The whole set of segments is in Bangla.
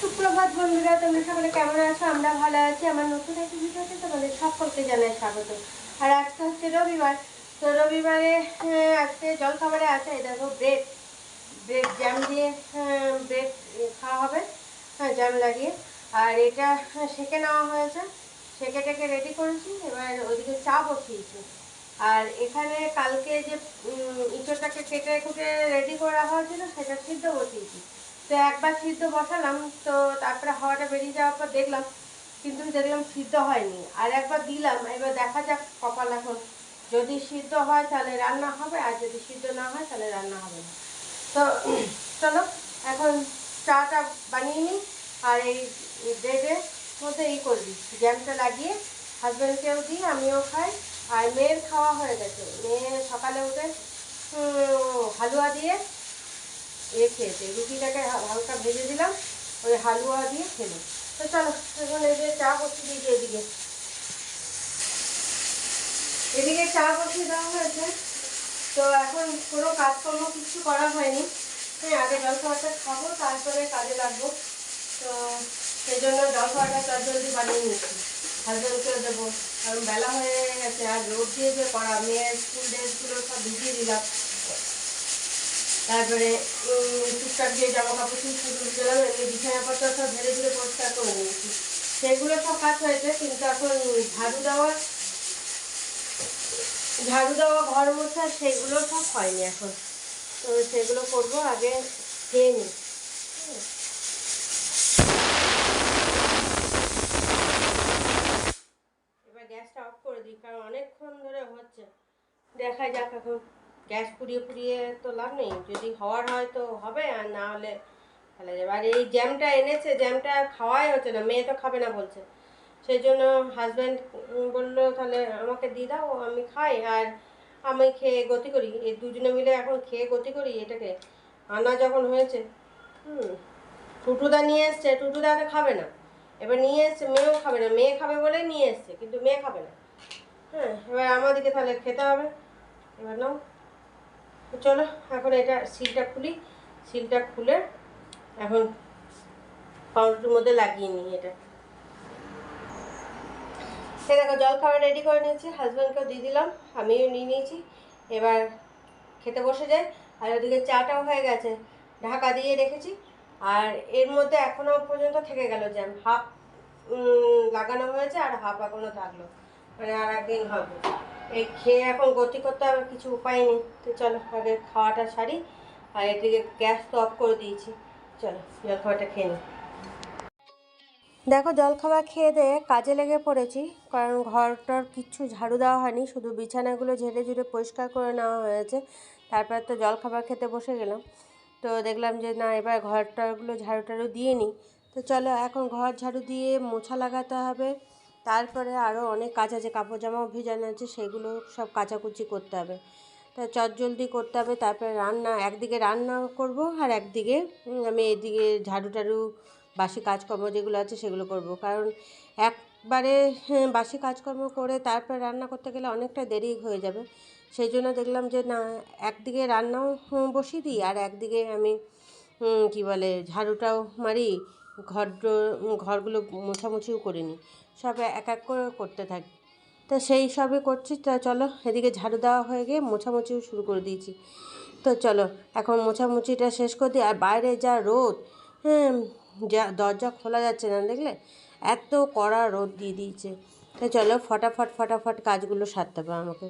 সুপ্রভাত বন্ধুরা, তোমরা সকলে কেমন আছো? আমরা ভালো আছি। আমার নতুন একটি ভিডিওতে তোমাদের সকলকে জানাই স্বাগত। আর আজকে হচ্ছে রবিবার। তো রবিবারে আজকে জলখাবারে আছে দেখো ব্রেড। ব্রেড জ্যাম দিয়ে ব্রেড খাওয়া হবে। হ্যাঁ জ্যাম লাগিয়ে। আর এটা সেকে নেওয়া হয়েছে। সেকে টেকে রেডি করেছি। এবার ওদিকে চা বসিয়েছি। আর এখানে কালকে যে ইঁচড়টাকে কেটে কুটে রেডি করা হয়েছিল, সেটা সিদ্ধ বসিয়েছি। তো একবার সিদ্ধ বসালাম, তো তারপরে হাওয়াটা বেরিয়ে যাওয়ার পর দেখলাম, কিন্তু দেখলাম সিদ্ধ হয়নি। আর একবার দিলাম, এবার দেখা যাক কপাল এখন। যদি সিদ্ধ হয় তাহলে রান্না হবে, আর যদি সিদ্ধ না হয় তাহলে রান্না হবে না। তো চলো, এখন চাটা বানিয়ে নিই, আর এই ব্রেডের মধ্যে এই করবি জ্যামটা লাগিয়ে হাজব্যান্ডকেও দিই, আমিও খাই। আর মেয়ের খাওয়া হয়ে গেছে। মেয়ে সকালে উঠে হালুয়া দিয়ে এ খেয়েছে। রুটিটাকে হালকা ভেজে দিলাম, ওই হালুয়া দিয়ে খেলো। তো চলো, এখন এই যে চা বসিয়ে দিয়েছি এদিকে। এদিকে চা বসিয়ে দেওয়া হয়েছে। তো এখন কোনো কাজকর্ম কিছু করা হয়নি। হ্যাঁ আগে জলখাবারটা খাব, তারপরে কাজে লাগবো। তো সেই জন্য জলখাবারটা চট জলদি বানিয়ে নিয়েছি। হাজব্যান্ডকেও দেবো। কারণ বেলা হয়ে গেছে, আর রোদ দিয়ে যে করা, মেয়ের স্কুল ড্রেসগুলো সব ভিজিয়ে দিলাম। তারপরে টুকটাক দিয়ে জামা কাপড় শুধু দিলাম, এমনি বিছানাপত্র সব ধীরে ধীরে পরিষ্কার করে নিয়েছি। সেগুলো সব কাজ হয়েছে, কিন্তু এখন ঝাড়ু দেওয়ার, ঝাড়ু দেওয়া ঘর মোছা সেগুলো সব হয়নি এখন। তো সেগুলো করব, আগে খেয়ে নিই। এবার গ্যাসটা অফ করে দিই, কারণ অনেকক্ষণ ধরে হচ্ছে। দেখা যাক এখন। গ্যাস পুড়িয়ে পুড়িয়ে তো লাভ নেই, যদি হওয়ার হয় তো হবে, আর না হলে ফেলে যাবে আর এই জ্যামটা এনেছে জ্যামটা খাওয়াই হচ্ছে না, মেয়ে তো খাবে না বলছে। সেই জন্য হাজব্যান্ড বলল, তাহলে আমাকে দিয়ে দাও, আমি খাই, আর আমি খেয়ে গতি করি। এই দুজনে মিলে এখন খেয়ে গতি করি এটাকে। আনা যখন হয়েছে, হুম, টুটুদা নিয়ে এসছে, টুটুদা তো খাবে না। এবার নিয়ে এসছে, মেয়েও খাবে না, মেয়ে খাবে বলেই নিয়ে এসছে, কিন্তু মেয়ে খাবে না। হ্যাঁ এবার আমাদেরকে তাহলে খেতে হবে। এবার নাও। তো চলো, এখন এটা সিলটা খুলি। সিলটা খুলে এখন পাউরুটির মধ্যে লাগিয়ে নিই এটা। সে দেখো, জল খাবার রেডি করে নিয়েছি। হাজব্যান্ডকেও দিয়ে দিলাম, আমিও নিয়ে নিয়েছি। এবার খেতে বসে যাই। আর ওদিকে চাটাও হয়ে গেছে, ঢাকা দিয়ে রেখেছি। আর এর মধ্যে এখনও পর্যন্ত থেকে গেল জ্যাম হাফ লাগানো হয়েছে আর হাফ এখনও থাকল। মানে আর একদিন হবে। এই খেয়ে এখন গতি করতে হবে কিছু উপায় নেই। তো চলো, আগে খাওয়াটা সারি, আর এদিকে গ্যাস তো অফ করে দিয়েছি। চলো, জল খাওয়াটা খেয়ে নিই দেখো জলখাবার খেয়ে দিয়ে কাজে লেগে পড়েছি, কারণ ঘরটার কিচ্ছু ঝাড়ু দেওয়া হয়নি, শুধু বিছানাগুলো ঝেড়ে ঝুড়ে পরিষ্কার করে নেওয়া হয়েছে। তারপর তো জলখাবার খেতে বসে গেলাম। তো দেখলাম যে, না, এবার ঘরটারগুলো ঝাড়ু টাড়ু দিয়ে নিই। তো চলো, এখন ঘর ঝাড়ু দিয়ে মোছা লাগাতে হবে। তারপরে আরও অনেক কাজ আছে কাপড় জামাও ভিজানো আছে সেগুলো সব কাচাকুচি করতে হবে। তা চট জলদি করতে হবে তারপরে রান্না একদিকে রান্না করব আর একদিকে আমি এদিকে ঝাড়ু টাড়ু বাসি কাজকর্ম যেগুলো আছে সেগুলো করব। কারণ একবারে হ্যাঁ, বাসি কাজকর্ম করে তারপরে রান্না করতে গেলে অনেকটা দেরি হয়ে যাবে। সেই জন্য দেখলাম যে না একদিকে রান্নাও বসিয়ে দিই আর একদিকে আমি কি বলে ঝাড়ুটাও মারি ঘর ঘরগুলো মোছামুছিও করে নিই। সব এক এক করে করতে থাকি। তো সেই সবই করছি, তা চলো এদিকে ঝাড়ু দেওয়া হয়ে গিয়ে মোছামুছিও শুরু করে দিয়েছি। তো চলো, এখন মোছামুছিটা শেষ করে দিই। আর বাইরে যা রোদ হ্যাঁ যা দরজা খোলা যাচ্ছে না দেখলে, এত কড়া রোদ দিয়ে দিয়েছে। তো চলো, ফটাফট ফটাফট কাজগুলো সারতে হবে আমাকে।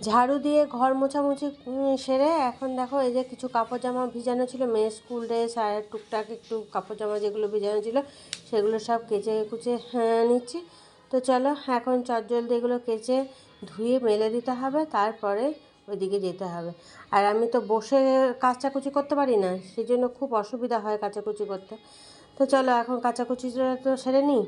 ঝাড়ু দিয়ে ঘর মোছামুছি সেরে এখন দেখো এই যে কিছু কাপড় জামা ভিজানো ছিল মেয়ে স্কুল ড্রেস আর টুকটাক একটু কাপড় জামা যেগুলো ভিজানো ছিল সেগুলো সব কেচে কুচে হ্যাঁ, নিচ্ছি। তো চলো এখন চটজলদি এগুলো কেচে ধুয়ে মেলে দিতে হবে তারপরে ওইদিকে যেতে হবে। আর আমি তো বসে কাচাকুচি করতে পারি না সেই জন্য খুব অসুবিধা হয় কাচাকুচি করতে। তো চলো এখন কাচাকুচিটা তো সেরে নিই।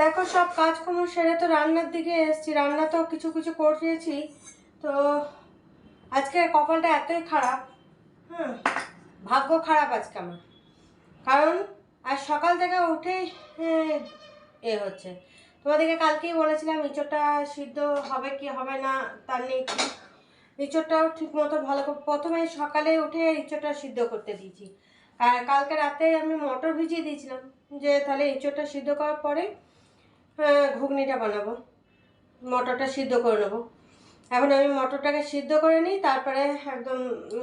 দেখো, সব কাজকর্ম সেরে তো রান্নার দিকে এসেছি। রান্না তো কিছু কিছু করেছি। তো আজকে কপালটা এতই খারাপ হ্যাঁ ভাগ্য খারাপ আজকে আমার। কারণ আজ সকাল থেকে উঠেই, এ হচ্ছে। তোমাদেরকে কালকেই বলেছিলাম, ইঁচড়টা সিদ্ধ হবে কি হবে না, তার নেই কি। ইঁচড়টাও ঠিক মতো ভালো প্রথমে সকালে উঠে ইঁচড়টা সিদ্ধ করতে দিয়েছি। আর কালকে রাতে আমি মটর ভিজিয়ে দিয়েছিলাম, যে তাহলে ইঁচড়টা সিদ্ধ করার পরে ঘুগনিটা বানাবো। মটরটা সিদ্ধ করে নেব। এখন আমি মটরটাকে সিদ্ধ করে নিই, তারপরে একদম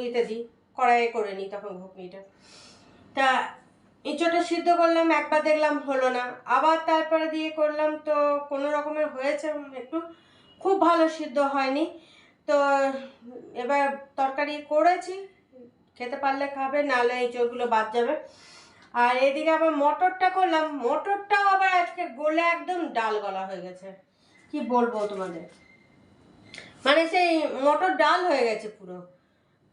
ইতে দিই, কড়াইয়ে করে নিই তখন ঘুগনিটা। তা ইঁচোটা সিদ্ধ করলাম, একবার দেখলাম হলো না। আবার তারপরে দিয়ে করলাম তো কোনো রকমের হয়েছে একটু। খুব ভালো সিদ্ধ হয়নি। তো এবার তরকারি করেছি, খেতে পারলে খাবে, নাহলে ইঁচড়গুলো বাদ যাবে। আর এদিকে আবার মটরটা করলাম। মটরটাও আবার আজকে গলে একদম ডাল গলা হয়ে গেছে। কি বলব তোমাদের? মানে সেই মটর ডাল হয়ে গেছে পুরো।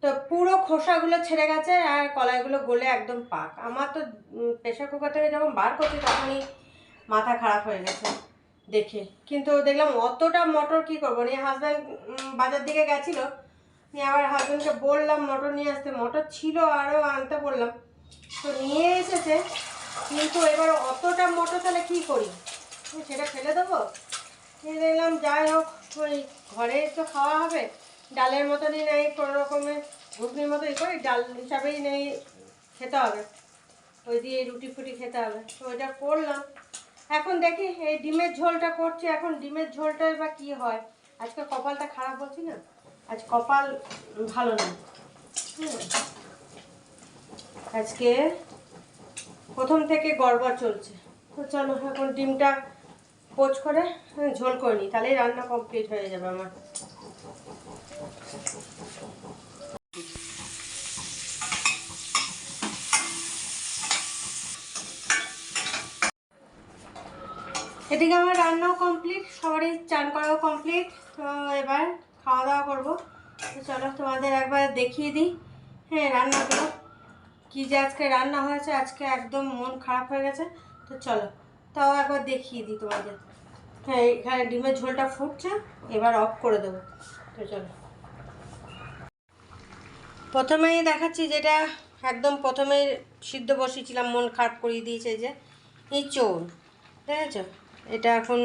তো পুরো খোসাগুলো ছেড়ে গেছে আর কলাইগুলো গলে একদম পাক। আমার তো প্রেশার কুকার থেকে যখন বার করছি তখনই মাথা খারাপ হয়ে গেছে দেখে। কিন্তু দেখলাম অতটা মটর কি করব? নিয়ে হাজব্যান্ড বাজার দিকে গেছিল। নিয়ে আবার হাজব্যান্ডকে বললাম মটর নিয়ে আসতে। মটর ছিল আরও আনতে বললাম। তো নিয়ে এসেছে, কিন্তু এবার অতটা মটর তাহলে কী করি? সেটা ফেলে দেবো? নিয়ে দেখলাম, যাই হোক, ওই ঘরে তো খাওয়া হবে। ডালের মতনই নেই, কোনো রকমের ঘুগনির মতোই করে, ডাল হিসাবেই নেই, খেতে হবে। ওই দিয়ে রুটি ফুটি খেতে হবে। তো ওইটা করলাম। এখন দেখি, এই ডিমের ঝোলটা করছি। এখন ডিমের ঝোলটাই বা কী হয়? আজকে কপালটা খারাপ বলছি না? আজ কপাল ভালো না। হুম। আজকে প্রথম থেকে গড়বড় চলছে। তো চলো এখন ডিমটা পোচ করে হ্যাঁ, ঝোল করে নিই। তাহলেই রান্না কমপ্লিট হয়ে যাবে আমার। এদিকে আমার রান্নাও কমপ্লিট সবারই চান করাও কমপ্লিট তো এবার খাওয়া দাওয়া করব। চলো তোমাদের একবার দেখিয়ে দিই হ্যাঁ রান্নাগুলো। কী যে আজকে রান্না হয়েছে, আজকে একদম মন খারাপ হয়ে গেছে। তো চলো, তাও একবার দেখিয়ে দিই তোমাদের। হ্যাঁ এখানে ডিমের ঝোলটা ফুটছে, এবার অফ করে দেবো। তো চলো। প্রথমেই দেখাচ্ছি যেটা একদম প্রথমে সিদ্ধ বসিয়েছিলাম, মন খারাপ করিয়ে দিয়েছে এই যে ইঁচড় দেখেছ এটা এখন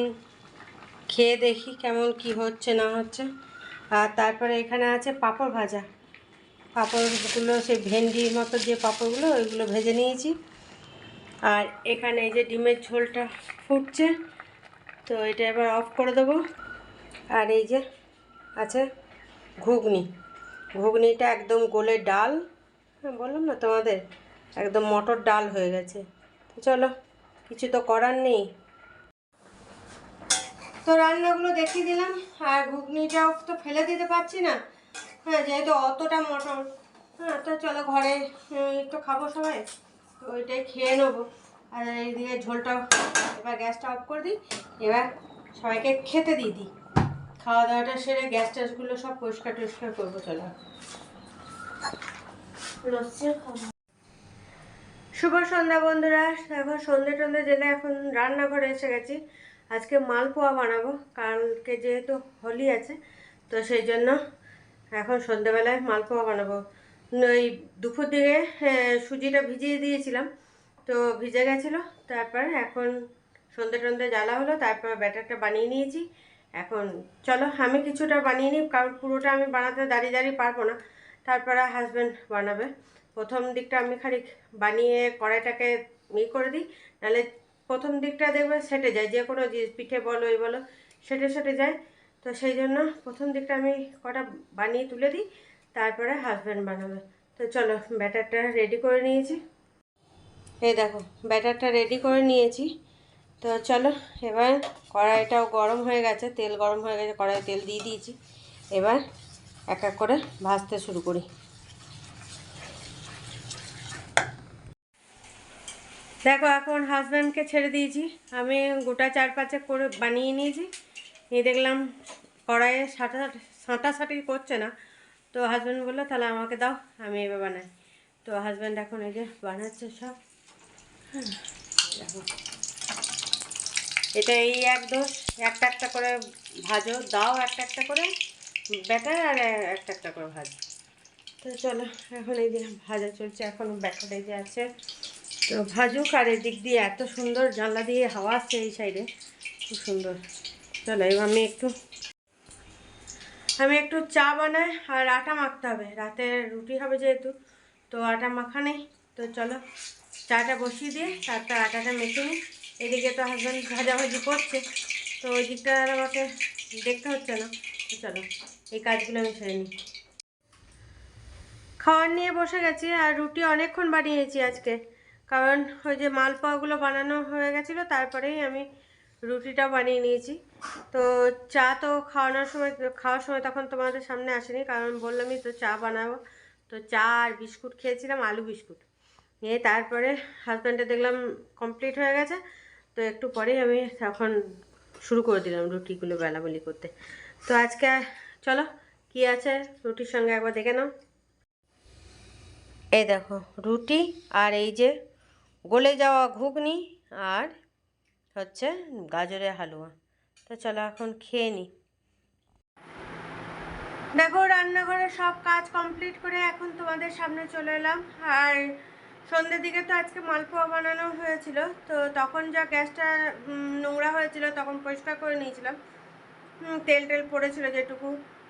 খেয়ে দেখি কেমন কি হচ্ছে, না হচ্ছে। আর তারপরে এখানে আছে পাঁপড় ভাজা। পাঁপড়গুলো, সেই ভেন্ডির মতো যে পাঁপড়গুলো, ওইগুলো ভেজে নিয়েছি। আর এখানে এই যে ডিমের ঝোলটা ফুটছে, তো এটা এবার অফ করে দেবো। আর এই যে আছে ঘুগনি। ঘুগনিটা একদম গোলে ডাল হ্যাঁ বললাম না তোমাদের? একদম মটর ডাল হয়ে গেছে। তো চলো, কিছু তো করার নেই। তো রান্নাগুলো দেখিয়ে দিলাম, আর ঘুগনিটাও তো ফেলে দিতে পারছি না। হ্যাঁ যেহেতু অতটা মটর হ্যাঁ তো চলো ঘরে একটু খাব সবাই। ওইটাই খেয়ে নেব। আর এইদিকে ঝোলটা এবার গ্যাসটা অফ করে দিই। এবার সবাইকে খেতে দিয়ে দিই। খাওয়া দাওয়াটা সেরে গ্যাস ট্যাসগুলো সব পরিষ্কার টরিষ্কার করব চলো। শুভ সন্ধ্যা বন্ধুরা। এখন সন্ধে টন্ধে জেলে এখন রান্নাঘরে এসে গেছি। আজকে মালপোয়া বানাবো। কালকে যেহেতু হোলি আছে তো সেই জন্য এখন সন্ধ্যেবেলায় মালপোয়া বানাবো। ওই দুপুর দিকে হ্যাঁ, সুজিটা ভিজিয়ে দিয়েছিলাম। তো ভিজে গেছিল তারপর এখন সন্ধে টন্ধে জ্বালা হলো তারপর ব্যাটারটা বানিয়ে নিয়েছি। এখন চলো আমি কিছুটা বানিয়ে নিই কারণ পুরোটা আমি বানাতে দাঁড়িয়ে দাঁড়িয়ে পারব না। তারপরে হাজব্যান্ড বানাবে। প্রথম দিকটা আমি খালি বানিয়ে কড়াইটাকে ই করে দিই নাহলে প্রথম দিকটা দেখবে সেটে যায় যে কোনো পিঠে বলো এই বলো সেটে সেটে যায়। তো সেই জন্য প্রথম দিকটা আমি কটা বানিয়ে তুলে দিই, তারপরে হাজব্যান্ড বানাবে। তো চলো ব্যাটারটা রেডি করে নিয়েছি। এই দেখো, ব্যাটারটা রেডি করে নিয়েছি। তো চলো, এবার কড়াইটাও গরম হয়ে গেছে, তেল গরম হয়ে গেছে কড়াই তেল দিয়ে দিয়েছি। এবার এক এক করে ভাজতে শুরু করি। দেখো, এখন হাজব্যান্ডকে ছেড়ে দিয়েছি। আমি গোটা চার পাঁচে করে বানিয়ে নিয়েছি। নিয়ে দেখলাম কড়াইয়ে সাঁটা সাঁটাসাঁটি করছে না। তো হাজব্যান্ড বলল তাহলে আমাকে দাও আমি এবার বানাই। তো হাজব্যান্ড এখন এই যে বানাচ্ছে সব। হ্যাঁ, এটা এই এক দোষ একটা একটা করে ভাজো দাও একটা একটা করে ব্যাটার আর একটা একটা করে ভাজো। তো চলো এখন এই যে ভাজা চলছে এখন ব্যাটার এই যে আছে। তো ভাজুক আর এদিক দিয়ে এত সুন্দর জানলা দিয়ে হাওয়া আসছে এই সাইডে খুব সুন্দর। চলো, এবার আমি একটু আমি একটু চা বানাই আর আটা মাখতে হবে। রাতে রুটি হবে যেহেতু, তো আটা মাখা নেই তো চলো, চাটা বসিয়ে দিয়ে তারপর আটাটা মেখে নিই। এদিকে তো হাজব্যান্ড ভাজাভাজি করছে, তো ওই দিকটা আর আমাকে দেখতে হচ্ছে না। তো চলো, এই কাজগুলো আমি সেরে নিই। খাওয়ার নিয়ে বসে গেছি আর রুটি অনেকক্ষণ বানিয়েছি আজকে। কারণ ওই যে মালপোয়াগুলো বানানো হয়ে গেছিল, তারপরেই আমি রুটিটা বানিয়ে নিয়েছি। তো চা তো খাওয়ানোর সময়, খাওয়ার সময় তখন তোমাদের সামনে আসেনি, কারণ বললামই তো চা বানাবো। তো চা আর বিস্কুট খেয়েছিলাম, আলু বিস্কুট। নিয়ে তারপরে হাজব্যান্ডে দেখলাম কমপ্লিট হয়ে গেছে। তো একটু পরেই আমি তখন শুরু করে দিলাম রুটিগুলো বেলাবেলি করতে। তো আজকে চলো, কি আছে রুটির সঙ্গে একবার দেখে নাও। এই দেখো, রুটি আর এই যে গলে যাওয়া ঘুগনি আর হচ্ছে গাজরের হালুয়া। তো চলো এখন খেয়ে নিই দেখো, রান্নাঘরের সব কাজ কমপ্লিট করে এখন তোমাদের সামনে চলে এলাম। আর সন্ধ্যের দিকে তো আজকে মালপোয়া বানানো হয়েছিল। তো তখন যা গ্যাসটা নোংরা হয়েছিল তখন পরিষ্কার করে নিয়েছিলাম। তেল টেল পড়েছিল যেটুকু।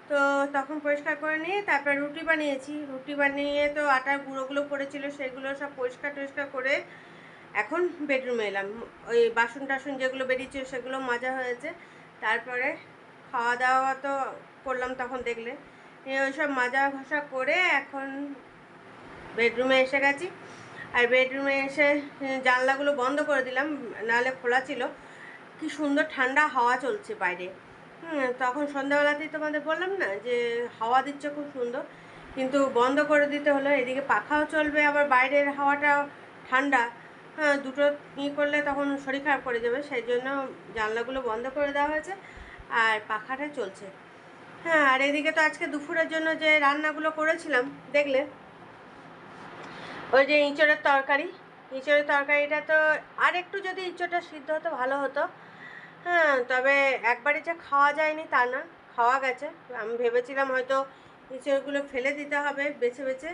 তো তখন পরিষ্কার করে নিয়ে তারপর রুটি বানিয়েছি। রুটি বানিয়ে তো আটার গুঁড়োগুলো পড়েছিল, সেগুলো সব পরিষ্কার টরিষ্কার করে এখন বেডরুমে এলাম। ওই বাসন টাসন যেগুলো বেরিয়েছে সেগুলো মাজা হয়েছে। তারপরে খাওয়া দাওয়া তো করলাম তখন দেখলে। ওইসব মাজা ঘষা করে এখন বেডরুমে এসে গেছি। আর বেডরুমে এসে জানলাগুলো বন্ধ করে দিলাম, নাহলে খোলা ছিল। কি সুন্দর ঠান্ডা হাওয়া চলছে বাইরে। তখন সন্ধ্যাবেলাতেই তোমাদের বললাম না যে, হাওয়া দিচ্ছে খুব সুন্দর। কিন্তু বন্ধ করে দিতে হলো এদিকে পাখাও চলবে, আবার বাইরের হাওয়াটা ঠান্ডা। হ্যাঁ দুটো ই করলে তখন শরীর খারাপ করে যাবে, সেই জন্য জানলাগুলো বন্ধ করে দেওয়া হয়েছে আর পাখাটা চলছে। হ্যাঁ আর এদিকে তো আজকে দুপুরের জন্য যে রান্নাগুলো করেছিলাম, দেখলে? ওই যে ইঁচড়ের তরকারি, ইঁচড়ের তরকারিটা তো আর একটু যদি ইঁচড়টা সিদ্ধ হতো, ভালো হতো। হ্যাঁ তবে একবারে যে খাওয়া যায়নি তা না, খাওয়া গেছে। আমি ভেবেছিলাম হয়তো ইঁচড়গুলো ফেলে দিতে হবে, বেছে বেছে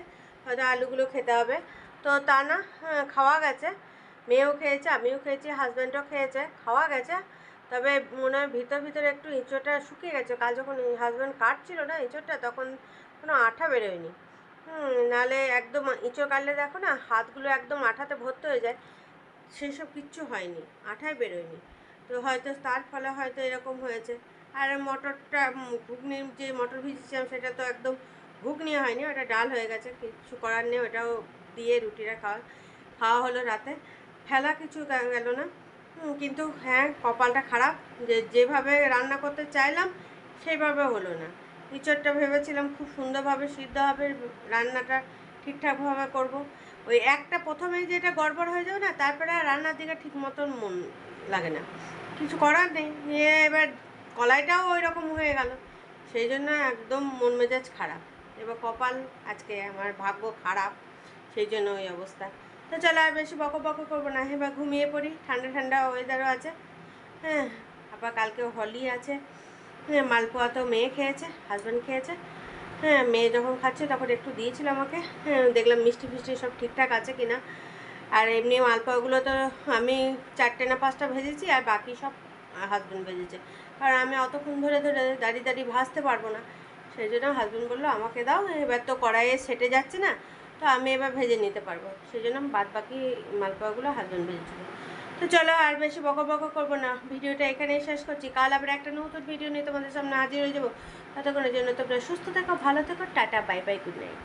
হয়তো আলুগুলো খেতে হবে। তো তা না হ্যাঁ খাওয়া গেছে। মেয়েও খেয়েছে, আমিও খেয়েছি হাজব্যান্ডও খেয়েছে, খাওয়া গেছে। তবে মনে হয় ভিতর ভিতরে একটু ইঁচড়টা শুকিয়ে গেছে। কাল যখন হাজব্যান্ড কাটছিল না ইঁচড়টা, তখন কোনো আঠা বেরোয়নি। হুম নাহলে একদম ইঁচড় কাটলে দেখো না, হাতগুলো একদম আঠাতে ভর্তি হয়ে যায়। সেই সব কিচ্ছু হয়নি, আঠাই বেরোয়নি। তো হয়তো তার ফলে হয়তো এরকম হয়েছে। আর মটরটা, ঘুগনির যে মটর ভিজেছিলাম সেটা তো একদম ঘুগনি হয়নি, ওটা ডাল হয়ে গেছে। কিছু করার নেই, ওটাও দিয়ে রুটিটা খাওয়া খাওয়া হলো রাতে। ফেলা কিছু গেল না। কিন্তু হ্যাঁ কপালটা খারাপ। যে যেভাবে রান্না করতে চাইলাম, সেইভাবে হলো না। ইঁচড়টা ভেবেছিলাম খুব সুন্দরভাবে সিদ্ধ হবে রান্নাটা ঠিকঠাকভাবে করব। ওই একটা প্রথমেই যেটা গড়বড় হয়ে যাবে না, তারপরে আর রান্নার দিকে ঠিক মতন মন লাগে না। কিছু করার নেই। নিয়ে এবার কলাইটাও ওই রকম হয়ে গেল। সেই জন্য একদম মন মেজাজ খারাপ। এবার কপাল আজকে আমার ভাগ্য খারাপ। সেই জন্য ওই অবস্থা। তো চলো আর বেশি বকো বকো করব না। এবার ঘুমিয়ে পড়ি। ঠান্ডা ঠান্ডা ওয়েদারও আছে। হ্যাঁ আবার কালকে হলি আছে। হ্যাঁ মালপোয়া তো মেয়ে খেয়েছে হাজব্যান্ড খেয়েছে। হ্যাঁ মেয়ে যখন খাচ্ছে তখন একটু দিয়েছিল আমাকে। হ্যাঁ দেখলাম মিষ্টি ফিষ্টি সব ঠিকঠাক আছে কি না আর এমনি মালপোয়াগুলো তো আমি চারটে না পাঁচটা ভেজেছি আর বাকি সব হাজব্যান্ড ভেজেছে। কারণ আমি অতক্ষণ ধরে ধরে দাঁড়িয়ে দাঁড়িয়ে ভাজতে পারব না। সেই জন্য হাজব্যান্ড বলল, আমাকে দাও, এবার তো কড়াইয়ে সেটে যাচ্ছে না। তো আমি এবার ভেজে নিতে পারব। সেই জন্য বাদ বাকি মালপোয়াগুলো হাজব্যান্ড ভেজেছিল। তো চলো আর বেশি বকো বকো করব না। ভিডিওটা এখানেই শেষ করছি। কাল আবার একটা নতুন ভিডিও নিয়ে তোমাদের সামনে হাজির হয়ে যাব। ততক্ষণের জন্য তোমরা সুস্থ থাকো, ভালো থাকো, tata, bye bye, good night.